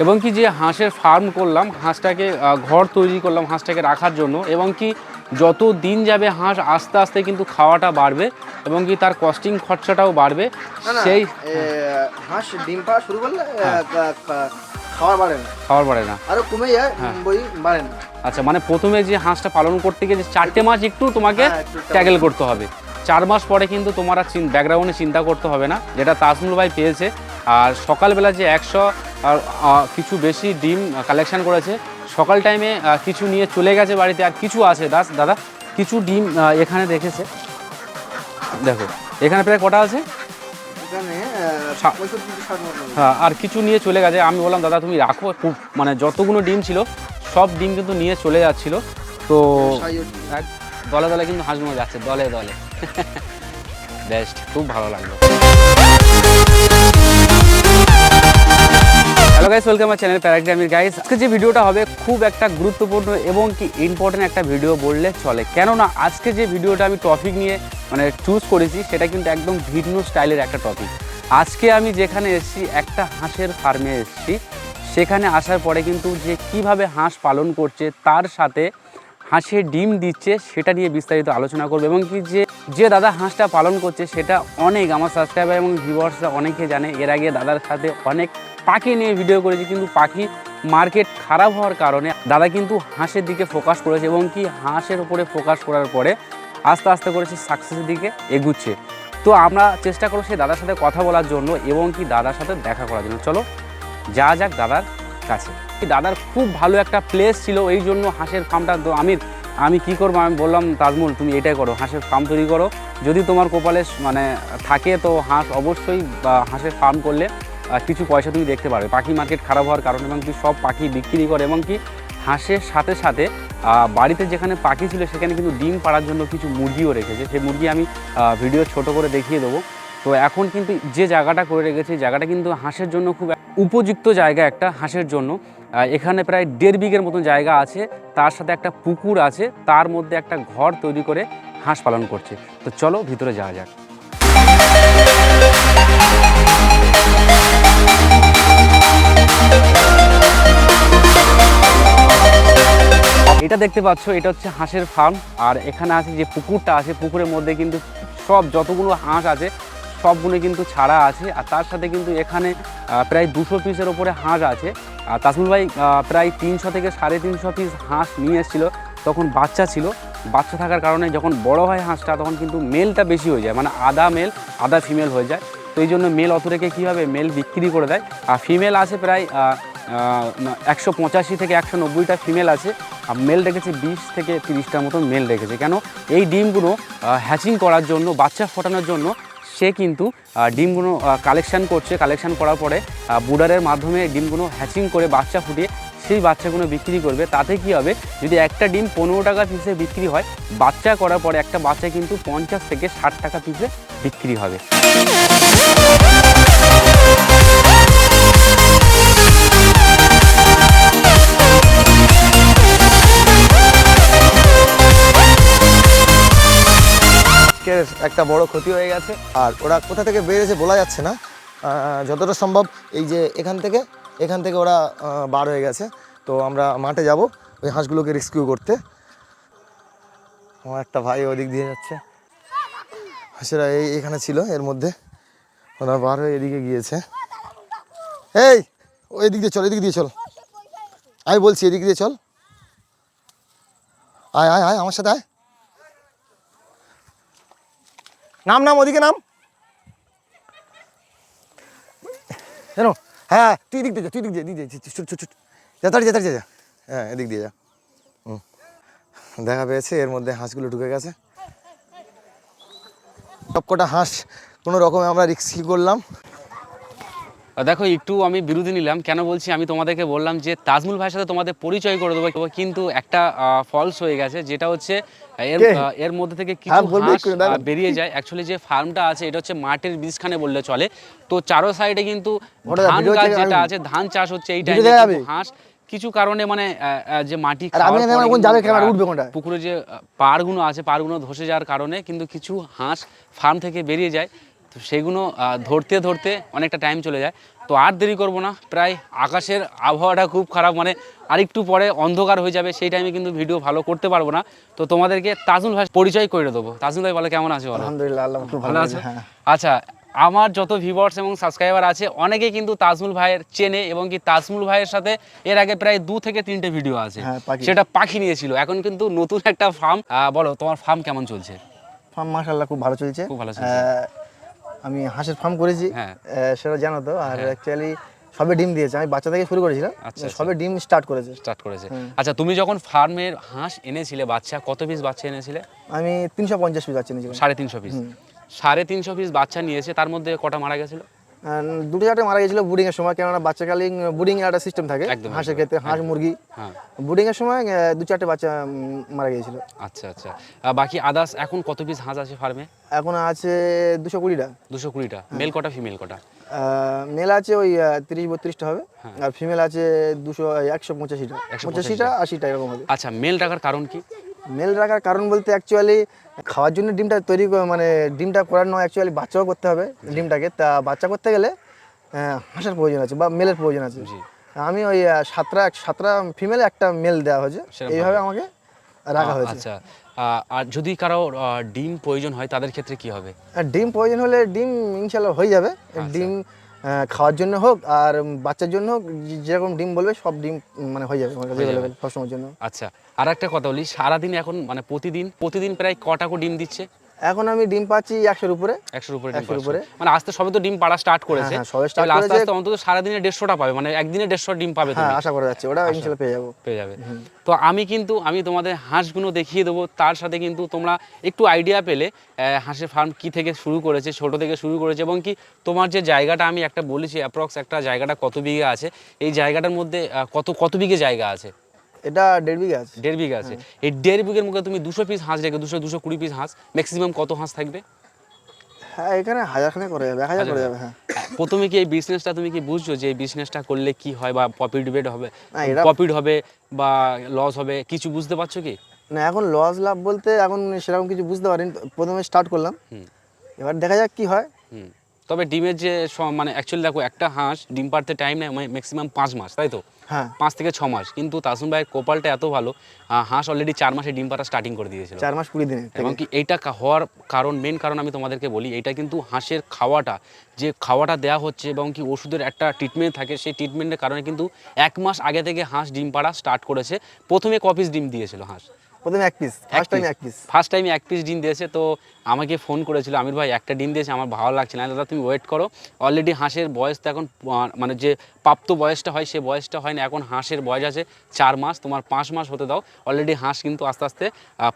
এবং কি যে হাঁসের ফার্ম করলাম হাঁসটাকে ঘর তৈরি করলাম হাঁসটাকে রাখার জন্য এবং কি যত দিন যাবে হাঁস আস্তে আস্তে কিন্তু খাওয়াটা বাড়বে এবং কি তার কস্টিং খরচাটাও বাড়বে। সেই হাঁস ডিম পাড়া শুরু করলে কা- খাওয়ার বাড়ে না। খাওয়ার বাড়ে না। আরও কমে যায় বই বাড়ে না। আচ্ছা মানে প্রথমে যে হাঁসটা পালন করতে গিয়ে চারটে মাস একটু তোমাকে হ্যাঁ, ট্যাগেল করতে হবে। চার মাস পরে কিন্তু তোমার আর ব্যাকগ্রাউন্ডে চিন্তা করতে হবে না যেটা তাজমুল ভাই পেয়েছে। আর সকালবেলা যে একশো আর কিছু বেশি ডিম কালেকশন করেছে সকাল টাইমে কিছু নিয়ে চলে গেছে বাড়িতে আর কিছু আছে দাস দাদা কিছু ডিম এখানে রেখেছে দেখো এখানে প্রায় কটা আছে? হ্যাঁ আর কিছু নিয়ে চলে গেছে আমি বললাম দাদা তুমি রাখো খুব মানে যতগুলো ডিম ছিল সব ডিম কিন্তু নিয়ে চলে যাচ্ছিল। তো দলে দলে কিন্তু হাঁসগুলো যাচ্ছে দলে দলে। বেস্ট খুব ভালো লাগল। গাইস ওয়েলকাম আমার চ্যানেল প্যারাগ্রামের গাইস আজকে যে ভিডিওটা হবে খুব একটা গুরুত্বপূর্ণ এবং কি ইম্পর্টেন্ট একটা ভিডিও বললে চলে। কেননা আজকে যে ভিডিওটা আমি টপিক নিয়ে মানে চুজ করেছি, সেটা কিন্তু একদম ভিন্ন স্টাইলের একটা টপিক আজকে আমি যেখানে এসেছি, একটা হাঁসের ফার্মে এসেছি। সেখানে আসার পরে কিন্তু যে কীভাবে হাঁস পালন করছে, তার সাথে হাঁসের ডিম দিচ্ছে, সেটা নিয়ে বিস্তারিত আলোচনা করব। এবং কি যে যে দাদা হাঁসটা পালন করছে, সেটা অনেক আমার সাবস্ক্রাইবার এবং ভিউয়ার্সরা অনেকে জানে। এর আগে দাদার সাথে অনেক পাখি নিয়ে ভিডিও করেছি, কিন্তু পাখি মার্কেট খারাপ হওয়ার কারণে দাদা কিন্তু হাঁসের দিকে ফোকাস করেছে এবং কি হাঁসের উপরে ফোকাস করার পরে আস্তে আস্তে করে সে সাকসেসের দিকে এগুচ্ছে। তো আমরা চেষ্টা করব সেই দাদার সাথে কথা বলার জন্য এবং কি দাদার সাথে দেখা করার জন্য। চলো যা যাক দাদার কাছে। দাদার খুব ভালো একটা প্লেস ছিল, এই জন্য হাঁসের ফার্মটা তো আমি আমি কি করব? আমি বললাম তাজমুল তুমি এটাই করো, হাঁসের ফার্ম তৈরি করো। যদি তোমার কপালে মানে থাকে, তো হাঁস অবশ্যই হাঁসের ফার্ম করলে কিছু পয়সা তুমি দেখতে পারবে। পাখি মার্কেট খারাপ হওয়ার কারণে, এবং কি সব পাখি বিক্রি করে, এবং কি হাঁসের সাথে সাথে বাড়িতে যেখানে পাখি ছিল, সেখানে কিন্তু ডিম পাড়ার জন্য কিছু মুরগিও রেখেছে। সেই মুরগি আমি ভিডিও ছোট করে দেখিয়ে দেবো। তো এখন কিন্তু যে জায়গাটা করে রেখেছে, জায়গাটা কিন্তু হাঁসের জন্য খুব উপযুক্ত জায়গা একটা হাঁসের জন্য। এখানে প্রায় দেড় বিঘের মতন জায়গা আছে, তার সাথে একটা পুকুর আছে, তার মধ্যে একটা ঘর তৈরি করে হাঁস পালন করছে। তো চলো ভিতরে যাওয়া যাক। এটা দেখতে পাচ্ছ, এটা হচ্ছে হাঁসের ফার্ম আর এখানে আছে যে পুকুরটা আছে, পুকুরের মধ্যে কিন্তু সব যতগুলো হাঁস আছে সবগুলো কিন্তু ছাড়া আছে, আর তার সাথে কিন্তু এখানে প্রায় দুশো পিসের ওপরে হাঁস আছে। আর তাসমুল ভাই প্রায় তিনশো থেকে সাড়ে তিনশো পিস হাঁস নিয়ে এসেছিল। তখন বাচ্চা ছিল। বাচ্চা থাকার কারণে যখন বড় হয় হাঁসটা, তখন কিন্তু মেলটা বেশি হয়ে যায়। মানে আধা মেল, আধা ফিমেল হয়ে যায়। তো এই জন্য মেল অত রেখে কী হবে মেল বিক্রি করে দেয়? আর ফিমেল আছে প্রায় একশো পঁচাশি থেকে একশো নব্বইটা ফিমেল আছে। আর মেল রেখেছে বিশ থেকে তিরিশটার মতন মেল রেখেছে। কেন? এই ডিমগুলো হ্যাচিং করার জন্য, বাচ্চা ফোটানোর জন্য সে কিন্তু ডিমগুলো কালেকশান করছে। কালেকশান করার পরে বুডারের মাধ্যমে ডিমগুলো হ্যাচিং করে বাচ্চা ফুটিয়ে সেই বাচ্চাগুলো বিক্রি করবে। তাতে কি হবে? যদি একটা ডিম পনেরো টাকা পিসে বিক্রি হয়, বাচ্চা করার পরে একটা বাচ্চা কিন্তু পঞ্চাশ থেকে ষাট টাকা পিসে বিক্রি হবে। আজকের একটা বড় ক্ষতি হয়ে গেছে। আর ওরা কোথা থেকে বেরিয়েছে বলা যাচ্ছে না। যতটা সম্ভব এই যে এখান থেকে এখান থেকে ওরা বার হয়ে গেছে। তো আমরা মাঠে যাব ওই হাঁসগুলোকে রেস্কিউ করতে। আমার একটা ভাই ওদিক দিয়ে যাচ্ছে। হাঁসেরা এই এখানে ছিল, এর মধ্যে। ওরা বার হয়ে এদিকে গিয়েছে। এই ওই দিক দিয়ে চল, এদিক দিয়ে চল। আমি বলছি, এদিক দিয়ে চল। আয় আয় আয়, আমার সাথে আয়। নাম নাম ওদিকে নাম। কেন হ্যাঁ তুই দিক দিয়ে যা তুই এদিক দিয়ে দিক দিয়ে যা যা যা, হ্যাঁ এদিক দিয়ে যা। হুম। দেখা পেয়েছে এর মধ্যে হাঁসগুলো ঢুকে গেছে। সবকটা হাঁস কোনো রকমে আমরা রিক্সি করলাম। দেখো একটু আমি বিরোধী নিলাম। কেন বলছি? আমি তোমাদেরকে বললাম যে তাজমুল ভাইয়ের সাথে তোমাদের পরিচয় করে দেবো কিন্তু একটা ফলস হয়ে গেছে যেটা হচ্ছে এর এর মধ্যে থেকে কিছু হ্যাঁ, হাঁস। আহ, বেরিয়ে যায়। অ্যাকচুয়ালি যে ফার্মটা আছে এটা হচ্ছে মাঠের বীজখানে বললে চলে। তো চারো সাইডে কিন্তু ধান গাছ যেটা আছে ধান চাষ হচ্ছে এই টাইমে? হাঁস কিছু কারণে মানে যে মাটি। পুকুরে যে পাড়গুলো আছে পাড়গুলো ধসে যাওয়ার কারণে কিন্তু কিছু হাঁস ফার্ম থেকে বেরিয়ে যায়। তো সেগুলো ধরতে ধরতে অনেকটা টাইম চলে যায়। তো আর দেরি করব না। প্রায় আকাশের আবহাওয়াটা খুব খারাপ মানে আরেকটু পরে অন্ধকার হয়ে যাবে সেই টাইমে কিন্তু ভিডিও ভালো করতে পারব না। তো তোমাদেরকে তাজুল ভাই পরিচয় করে দেবো। তাজুল ভাই বলে কেমন আছে আলহামদুলিল্লাহ ভালো আছো। আচ্ছা আমার যত ভিউয়ার্স এবং সাবস্ক্রাইবার আছে অনেকে কিন্তু তাজমুল ভাইয়ের চেনে এবং কি তাজমুল ভাইয়ের সাথে এর আগে প্রায় দু থেকে তিনটে ভিডিও আছে। হ্যাঁ, সেটা পাখি নিয়েছিল। এখন কিন্তু নতুন একটা ফার্ম বলো তোমার ফার্ম কেমন চলছে? ফার্ম মাশাআল্লাহ খুব ভালো চলছে। খুব ভালো চলছে। আমি হাঁসের ফার্ম করেছি হ্যাঁ। সেটা জানো তো আর অ্যাকচুয়ালি সবে ডিম দিয়েছে। আমি বাচ্চা থেকে শুরু করেছিলাম আচ্ছা, আচ্ছা। সবে ডিম স্টার্ট করেছে। স্টার্ট করেছে। আচ্ছা তুমি যখন ফার্মের হাঁস এনেছিলে বাচ্চা কত পিস বাচ্চা এনেছিলে? আমি তিনশো পঞ্চাশ পিস বাচ্চা এনেছিলাম। সাড়ে তিনশো পিস সাড়ে তিনশো পিস বাচ্চা নিয়েছে তার মধ্যে কটা মারা গেছিল? দুটো চারটে মারা গেছিল বুডিং এর সময় কেননা বাচ্চাকালীন বুডিং এর একটা সিস্টেম থাকে হাঁসের ক্ষেত্রে হাঁস মুরগি। হ্যাঁ। বুডিং এর সময় দু চারটে বাচ্চা মারা গিয়েছিল। আচ্ছা আচ্ছা। বাকি আদার্স এখন কত পিস হাঁস আছে ফার্মে এখন আছে দুশো কুড়িটা। দুশো কুড়িটা। মেল কটা ফিমেল কটা? মেল আছে ওই তিরিশ বত্রিশটা হবে। হ্যাঁ। আর ফিমেল আছে দুশো একশো পঁচাশিটা। 185 পঁচাশিটা আশিটা এরকম হবে। আচ্ছা মেল রাখার কারণ কি? মেল রাখার কারণ বলতে অ্যাকচুয়ালি খাওয়ার জন্য ডিমটা তৈরি মানে ডিমটা করার নয় অ্যাকচুয়ালি বাচ্চাও করতে হবে ডিমটাকে। তা বাচ্চা করতে গেলে হাঁসের প্রয়োজন আছে বা মেলের প্রয়োজন আছে। আমি ওই সাতটা সাতটা ফিমেলে একটা মেল দেওয়া হয়েছে। এইভাবে আমাকে রাখা হয়েছে। আচ্ছা। আর যদি কারও ডিম প্রয়োজন হয় তাদের ক্ষেত্রে কি হবে? ডিম প্রয়োজন হলে ডিম ইনশাল্লাহ হয়ে যাবে। আচ্ছা। ডিম খাওয়ার জন্য হোক আর বাচ্চার জন্য হোক যেরকম ডিম বলবে সব ডিম মানে হয়ে যাবে হয়ে। অ্যাভেলেবেল সবসময়ের জন্য আচ্ছা আর একটা কথা বলি সারাদিন এখন মানে প্রতিদিন প্রতিদিন প্রায় কটা করে ডিম দিচ্ছে এখন আমি ডিম পাচ্ছি একশোর উপরে। একশোর উপরে ডিম 100 র পাচ্ছে। উপরে। মানে আস্তে সবে তো ডিম পাড়া স্টার্ট করেছে। হ্যাঁ, সবে start তাহলে আস্তে আস্তে অন্তত সারাদিনে দেড়শোটা পাবে। মানে একদিনে দেড়শো ডিম পাবে হ্যাঁ আশা করা যাচ্ছে। ওটা ইনশাল্লাহ পেয়ে যাব। পেয়ে যাবে। তো আমি কিন্তু আমি তোমাদের হাঁসগুলো দেখিয়ে দেবো। তার সাথে কিন্তু তোমরা একটু আইডিয়া পেলে হাঁসের ফার্ম কি থেকে শুরু করেছে ছোট থেকে শুরু করেছে এবং কি তোমার যে জায়গাটা আমি একটা বলেছি অ্যাপ্রক্স একটা জায়গাটা কত বিঘে আছে? এই জায়গাটার মধ্যে কত কত বিঘে জায়গা আছে? এটা দেড় বিঘা আছে। দেড় বিঘা আছে। এই দেড় বিঘের মধ্যে তুমি দুশো পিস হাঁস রেখে দুশো দুশো কুড়ি পিস হাঁস ম্যাক্সিমাম কত হাঁস থাকবে? হ্যাঁ এখানে হাজার খানে করা যাবে হাজার করা যাবে হ্যাঁ। প্রথমে কি এই বিজনেসটা তুমি কি বুঝছ যে এই বিজনেসটা করলে কি হয় বা প্রফিট বেড হবে? প্রফিট হবে বা লস হবে কিছু বুঝতে পারছ কি? না এখন লস লাভ বলতে এখন সেরকম কিছু বুঝতে পারিনি প্রথমে স্টার্ট করলাম। এবার দেখা যাক কি হয়। হুম। তবে ডিমের যে মানে অ্যাকচুয়ালি দেখো একটা হাঁস ডিম পাড়তে টাইম নেয় ম্যাক্সিমাম পাঁচ মাস তাই তো? হ্যাঁ পাঁচ থেকে ছ মাস। কিন্তু তাসুম ভাইয়ের কোপালটা এত ভালো হাঁস অলরেডি চার মাসে ডিম পাড়া স্টার্টিং করে দিয়েছিল। চার মাস কুড়ি দিনে। এবং কি এইটা হওয়ার কারণ মেন কারণ আমি তোমাদেরকে বলি এটা কিন্তু হাঁসের খাওয়াটা যে খাওয়াটা দেওয়া হচ্ছে এবং কি ওষুধের একটা ট্রিটমেন্ট থাকে সেই ট্রিটমেন্টের কারণে কিন্তু এক মাস আগে থেকে হাঁস ডিম পাড়া স্টার্ট করেছে। প্রথমে কপিস ডিম দিয়েছিল হাঁস। প্রথমে এক পিস ফার্স্ট টাইম এক পিস ফার্স্ট টাইমে এক পিস ডিম দিয়েছে তো আমাকে ফোন করেছিল আমির ভাই একটা ডিম দিয়েছে আমার ভালো লাগছে না। দাদা তুমি ওয়েট করো। অলরেডি হাঁসের বয়স তো এখন মানে যে প্রাপ্ত বয়সটা হয় সে বয়সটা হয় না এখন হাঁসের বয়স আছে চার মাস তোমার পাঁচ মাস হতে দাও। অলরেডি হাঁস কিন্তু আস্তে আস্তে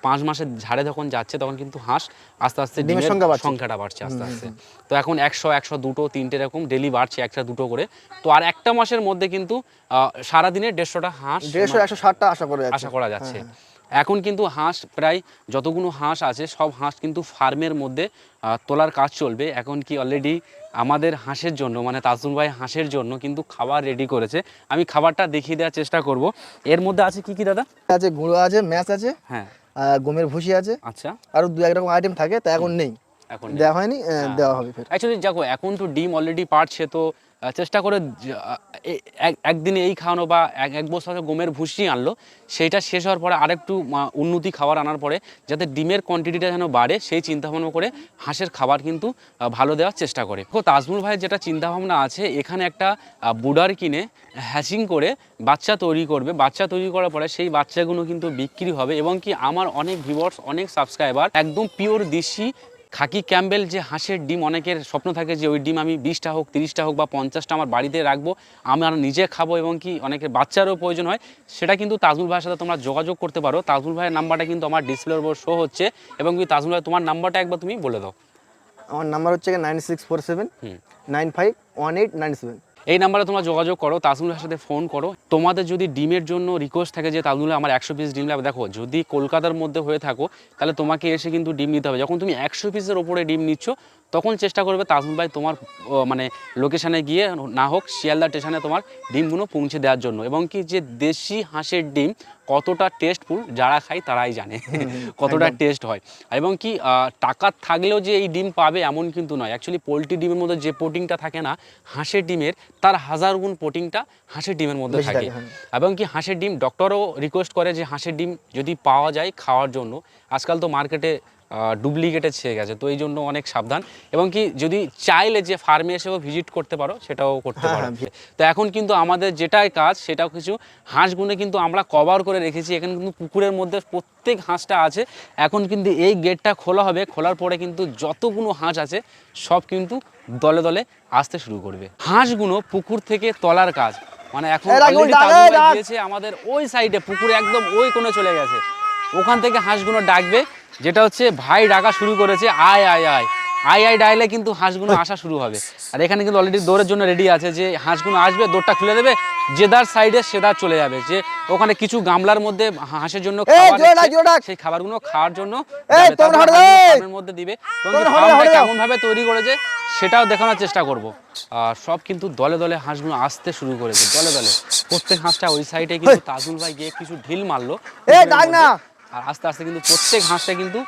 পাঁচ মাসের ঝাড়ে যখন যাচ্ছে তখন কিন্তু হাঁস আস্তে আস্তে ডিমের ডিমের সংখ্যা সংখ্যাটা বাড়ছে আস্তে আস্তে। তো এখন একশো একশো দুটো তিনটে এরকম ডেলি বাড়ছে একটা দুটো করে। তো আর একটা মাসের মধ্যে কিন্তু আহ, সারাদিনে দেড়শোটা হাঁস দেড়শো একশো ষাটটা আশা করে যাচ্ছে। আশা করা যাচ্ছে। এখন কিন্তু হাঁস প্রায় যতগুলো হাঁস আছে সব হাঁস কিন্তু ফার্মের মধ্যে তোলার কাজ চলবে। এখন কি অলরেডি আমাদের হাঁসের জন্য মানে তাজুল ভাই হাঁসের জন্য কিন্তু খাবার রেডি করেছে। আমি খাবারটা দেখিয়ে দেওয়ার চেষ্টা করব। এর মধ্যে আছে কি কি দাদা? আছে গুঁড়ো আছে ম্যাচ আছে হ্যাঁ। গমের ভুসি আছে আচ্ছা। আরও দু এক রকম আইটেম থাকে তা এখন নেই। এখন দেওয়া হয়নি দেওয়া হবে অ্যাকচুয়ালি দেখো এখন তো ডিম অলরেডি পারছে তো চেষ্টা করে একদিনে এই খাওয়ানো বা এক এক বস্তা গমের ভুসি আনলো, সেইটা শেষ হওয়ার পরে আরেকটু উন্নতি খাবার আনার পরে যাতে ডিমের কোয়ান্টিটিটা যেন বাড়ে, সেই চিন্তাভাবনা করে হাঁসের খাবার কিন্তু ভালো দেওয়ার চেষ্টা করে। তো তাজমুল ভাইয়ের যেটা চিন্তাভাবনা আছে, এখানে একটা বুডার কিনে হ্যাচিং করে বাচ্চা তৈরি করবে। বাচ্চা তৈরি করার পরে সেই বাচ্চাগুলো কিন্তু বিক্রি হবে এবং কি আমার অনেক ভিউয়ার্স অনেক সাবস্ক্রাইবার একদম পিওর দেশি খাকি ক্যাম্বেল যে হাঁসের ডিম অনেকের স্বপ্ন থাকে যে ওই ডিম আমি বিশটা হোক তিরিশটা হোক বা পঞ্চাশটা আমার বাড়িতে রাখব আমার নিজে খাব এবং কি অনেকের বাচ্চারও প্রয়োজন হয়। সেটা কিন্তু তাজমুল ভাইয়ের সাথে তোমরা যোগাযোগ করতে পারো। তাজমুল ভাইয়ের নাম্বারটা কিন্তু আমার ডিসপ্লের ওপর শো হচ্ছে এবং কি তাজমুল ভাই তোমার নাম্বারটা একবার তুমি বলে দাও। আমার নাম্বার হচ্ছে nine six four seven nine five one eight nine seven. এই নাম্বারে তোমরা যোগাযোগ করো তাজমুলের সাথে ফোন করো। তোমাদের যদি ডিমের জন্য রিকোয়েস্ট থাকে যে তাজমুল আমার একশো পিস ডিম লাগবে, দেখো, যদি কলকাতার মধ্যে হয়ে থাকো, তাহলে তোমাকে এসে কিন্তু ডিম নিতে হবে। যখন তুমি একশো পিসের ওপরে ডিম নিচ্ছ তখন চেষ্টা করবে তাজমুল ভাই তোমার মানে লোকেশানে গিয়ে না হোক শিয়ালদা স্টেশনে তোমার ডিমগুলো পৌঁছে দেওয়ার জন্য। এবং কি যে দেশি হাঁসের ডিম কতটা টেস্টফুল যারা খায় তারাই জানে কতটা টেস্ট হয়। এবং কি টাকা থাকলেও যে এই ডিম পাবে এমন কিন্তু নয়। অ্যাকচুয়ালি পোলট্রি ডিমের মধ্যে যে প্রোটিনটা থাকে না হাঁসের ডিমের তার হাজার গুণ প্রোটিনটা হাঁসের ডিমের মধ্যে থাকে। থাকে, হ্যাঁ। এবং কি হাঁসের ডিম ডক্টরও রিকোয়েস্ট করে যে হাঁসের ডিম যদি পাওয়া যায় খাওয়ার জন্য। আজকাল তো মার্কেটে ডুপ্লিকেটে ছেয়ে গেছে তো এই জন্য অনেক সাবধান। এবং কি যদি চাইলে যে ফার্মে এসেও ভিজিট করতে পারো সেটাও করতে হ্যাঁ, পারো। হ্যাঁ, তো এখন কিন্তু আমাদের যেটাই কাজ সেটাও কিছু হাঁসগুনে কিন্তু আমরা কভার করে রেখেছি। এখানে কিন্তু পুকুরের মধ্যে প্রত্যেক হাঁসটা আছে। এখন কিন্তু এই গেটটা খোলা হবে। খোলার পরে কিন্তু যতগুলো হাঁস আছে সব কিন্তু দলে দলে আসতে শুরু করবে। হাঁসগুলো পুকুর থেকে তলার কাজ। মানে এখন আমাদের ওই সাইডে পুকুরে একদম ওই কোণে চলে গেছে। ওখান থেকে হাঁসগুলো ডাকবে। যেটা হচ্ছে ভাই ডাকা শুরু করেছে আয় আয় আয়। আই আই ডাইলে কিন্তু হাঁসগুলো আসা শুরু হবে। আর এখানে কিন্তু অলরেডি দৌড়ের জন্য রেডি আছে যে হাঁসগুলো আসবে দৌড়টা খুলে দেবে যেদার সাইডে সেদার চলে যাবে। যে ওখানে কিছু গামলার মধ্যে হাঁসের জন্য। সেই খাবারগুলো খাওয়ার জন্য মধ্যে দিবে। কেমন ভাবে তৈরি করেছে সেটাও দেখানোর চেষ্টা করব। আর সব কিন্তু দলে দলে হাঁসগুলো আসতে শুরু করেছে দলে দলে। প্রত্যেক হাঁসটা ওই সাইডে কিন্তু তাজুল ভাই গিয়ে কিছু ঢিল মারলো। আর আস্তে আস্তে কিন্তু প্রত্যেক হাঁসটা কিন্তু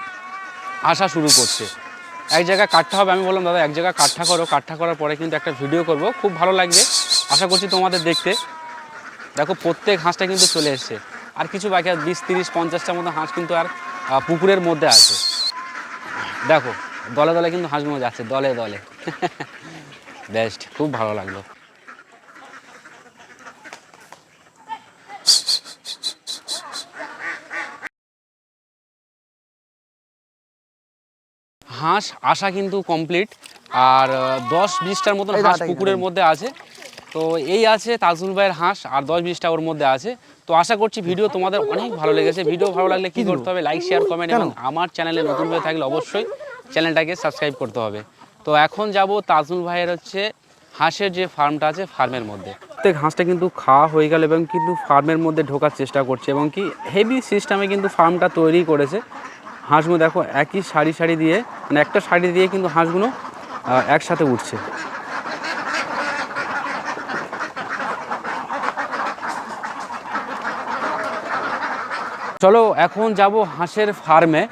আসা শুরু করছে। এক জায়গায় কাঠটা হবে, আমি বললাম, দাদা, এক জায়গায় কাঠটা করো। কাঠটা করার পরে কিন্তু একটা ভিডিও করব। খুব ভালো লাগবে। আশা করছি তোমাদের দেখতে। দেখো, প্রত্যেক হাঁসটা কিন্তু চলে এসছে। আর কিছু বাকি আর বিশ, তিরিশ পঞ্চাশটার মতো হাঁস কিন্তু আর পুকুরের মধ্যে আছে। দেখো, দলে দলে কিন্তু হাঁসগুলো যাচ্ছে, দলে দলে। বেস্ট খুব ভালো লাগল। হাঁস আসা কিন্তু কমপ্লিট আর দশ বিশটার মতন হাঁস পুকুরের মধ্যে আছে। তো এই আছে তাজুল ভাইয়ের হাঁস আর দশ বিশটা ওর মধ্যে আছে। তো আশা করছি ভিডিও তোমাদের অনেক ভালো লেগেছে। ভিডিও ভালো লাগলে কি করতে হবে লাইক শেয়ার কমেন্ট এবং আমার চ্যানেলে নতুন হয়ে থাকলে অবশ্যই চ্যানেলটাকে সাবস্ক্রাইব করতে হবে। তো এখন যাব তাজুল ভাইয়ের হচ্ছে হাঁসের যে ফার্মটা আছে ফার্মের মধ্যে। প্রত্যেক হাঁসটা কিন্তু খাওয়া হয়ে গেল এবং কিন্তু ফার্মের মধ্যে ঢোকার চেষ্টা করছে এবং কি হেভি সিস্টেমে কিন্তু ফার্মটা তৈরি করেছে। হাঁসগুলো দেখো, একই সারি সারি দিয়ে মানে একটা সারি দিয়ে কিন্তু হাঁসগুলো একসাথে উঠছে চলো, এখন যাব হাঁসের ফার্মে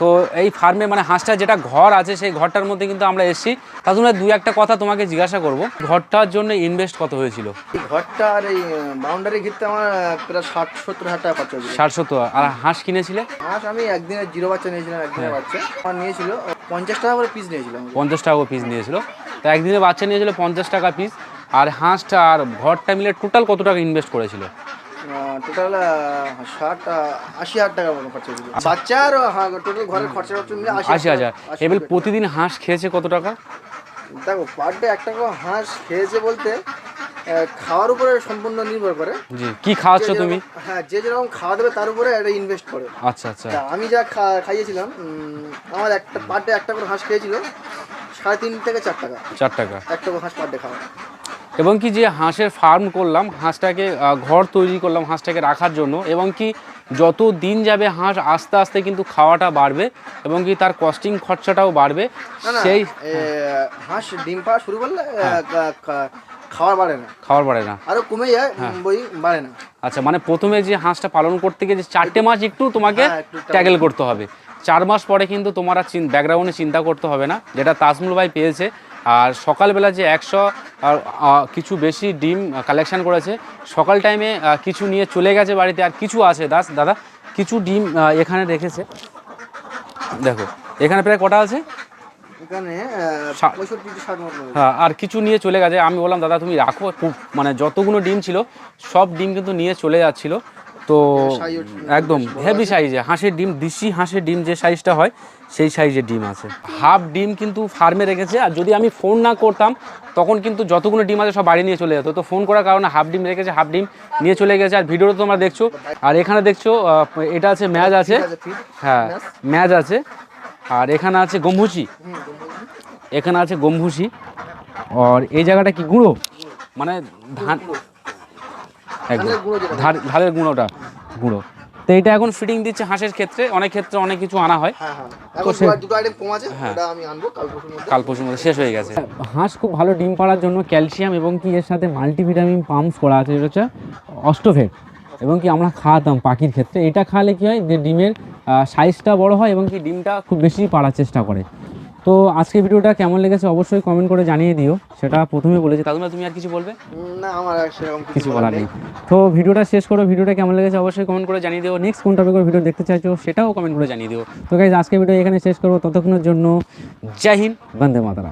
তো এই ফার্মে মানে হাঁসটা যেটা ঘর আছে সেই ঘরটার মধ্যে কিন্তু আমরা এসেছি। তার জন্য দুই একটা কথা তোমাকে জিজ্ঞাসা করব ঘরটার জন্য ইনভেস্ট কত হয়েছিল? ঘরটা আর এই বাউন্ডারি ঘিরতে আমার প্রায় ষাট সত্তর হাজার টাকা খরচা হয়েছিল। ষাট সত্তর আর হাঁস কিনেছিলে? হাঁস আমি একদিনের জিরো বাচ্চা নিয়েছিলাম একদিনের বাচ্চা। আমার নিয়েছিল পঞ্চাশ টাকা করে পিস নিয়েছিলাম পঞ্চাশ টাকা করে পিস নিয়েছিল। তো একদিনে বাচ্চা নিয়েছিল পঞ্চাশ টাকা পিস আর হাঁসটা আর ঘরটা মিলে টোটাল কত টাকা ইনভেস্ট করেছিল? টোটাল ষাট আশি হাজার টাকার মতো খরচা হয়েছিল। বাচ্চা আর টোটাল ঘরের খরচা খরচা মিলে আশি হাজার। এবার প্রতিদিন হাঁস খেয়েছে কত টাকা? দেখো পার ডে একটা করে হাঁস খেয়েছে বলতে খাওয়ার উপরে সম্পূর্ণ নির্ভর করে। জি কি খাওয়াচ্ছ তুমি? হ্যাঁ যে যেরকম খাওয়া দেবে তার উপরে একটা ইনভেস্ট করে। আচ্ছা আচ্ছা। আমি যা খাইয়েছিলাম আমার একটা পার ডে একটা করে হাঁস খেয়েছিল সাড়ে তিন থেকে চার টাকা। চার টাকা। একটা করে হাঁস পার ডে খাওয়া। এবং কি যে হাঁসের ফার্ম করলাম হাঁসটাকে ঘর তৈরি করলাম হাঁসটাকে রাখার জন্য এবং কি যত দিন যাবে হাঁস আস্তে আস্তে কিন্তু খাওয়াটা বাড়বে এবং কি তার কস্টিং খরচাটাও বাড়বে। সেই হাঁস ডিম পাড়া শুরু করলে কা- খাওয়ার বাড়ে না। খাওয়ার বাড়ে না। আরও কমে যায় হ্যাঁ। বই বাড়ে না। আচ্ছা মানে প্রথমে যে হাঁসটা পালন করতে গিয়ে যে চারটে মাস একটু তোমাকে হ্যাঁ, ট্যাগেল করতে হবে। চার মাস পরে কিন্তু তোমার আর ব্যাকগ্রাউন্ডে চিন্তা করতে হবে না যেটা তাজমুল ভাই পেয়েছে। আর সকালবেলা যে একশো কিছু বেশি ডিম কালেকশন করেছে সকাল টাইমে কিছু নিয়ে চলে গেছে বাড়িতে আর কিছু আছে দাস দাদা কিছু ডিম এখানে রেখেছে। দেখো এখানে প্রায় কটা আছে? হ্যাঁ আর কিছু নিয়ে চলে গেছে। আমি বললাম দাদা তুমি রাখো খুব মানে যতগুলো ডিম ছিল সব ডিম কিন্তু নিয়ে চলে যাচ্ছিল। তো একদম হেভি সাইজে হাঁসের ডিম দেশি হাঁসের ডিম যে সাইজটা হয় সেই সাইজের ডিম আছে। হাফ ডিম কিন্তু ফার্মে রেখেছে আর যদি আমি ফোন না করতাম তখন কিন্তু যতগুলো ডিম আছে সব বাড়ি নিয়ে চলে যেত। তো ফোন করার কারণে হাফ ডিম রেখেছে হাফ ডিম নিয়ে চলে গেছে। আর ভিডিওটা তোমরা দেখছ। আর এখানে দেখছ এটা আছে ম্যাজ আছে। হ্যাঁ ম্যাজ। আছে। আর এখানে আছে গম্ভুচি এখানে আছে গম্ভুসি আর এই জায়গাটা কি গুঁড়ো? মানে ধান ধানের গুঁড়োটা। গুঁড়ো। তো এটা এখন ফিটিং দিচ্ছে হাঁসের ক্ষেত্রে অনেক ক্ষেত্রে অনেক কিছু আনা হয়। হ্যাঁ হ্যাঁ। এখন দুটো- আইটেম কম আছে ওটা আমি আনব কাল পরশুর মধ্যে। কাল পরশুর মধ্যে শেষ হয়ে গেছে। হাঁস খুব ভালো ডিম পাড়ার জন্য ক্যালসিয়াম এবং কি এর সাথে মাল্টিভিটামিন পাম্পস করা আছে যেটা হচ্ছে অস্টোভেট এবং কি আমরা খাওয়াতাম পাখির ক্ষেত্রে। এটা খাওয়ালে কি হয় যে ডিমের সাইজটা বড় হয় এবং কি ডিমটা খুব বেশি পাড়ার চেষ্টা করে। তো আজকে ভিডিওটা কেমন লেগেছে অবশ্যই কমেন্ট করে জানিয়ে দিও। সেটা প্রথমে বলেছি। দাদুমা তুমি আর কিছু বলবে? না আমার আর সেরকম কিছু বলার নেই। তো ভিডিওটা শেষ করো। ভিডিওটা কেমন লেগেছে অবশ্যই কমেন্ট করে জানিয়ে দিও। নেক্সট কোন টপিকের ভিডিও দেখতে চাইছো সেটাও কমেন্ট করে জানিয়ে দিও। তো গাইজ আজকে ভিডিও এখানে শেষ করব। ততক্ষণের জন্য জয় হিন্দ বন্দে মাতারা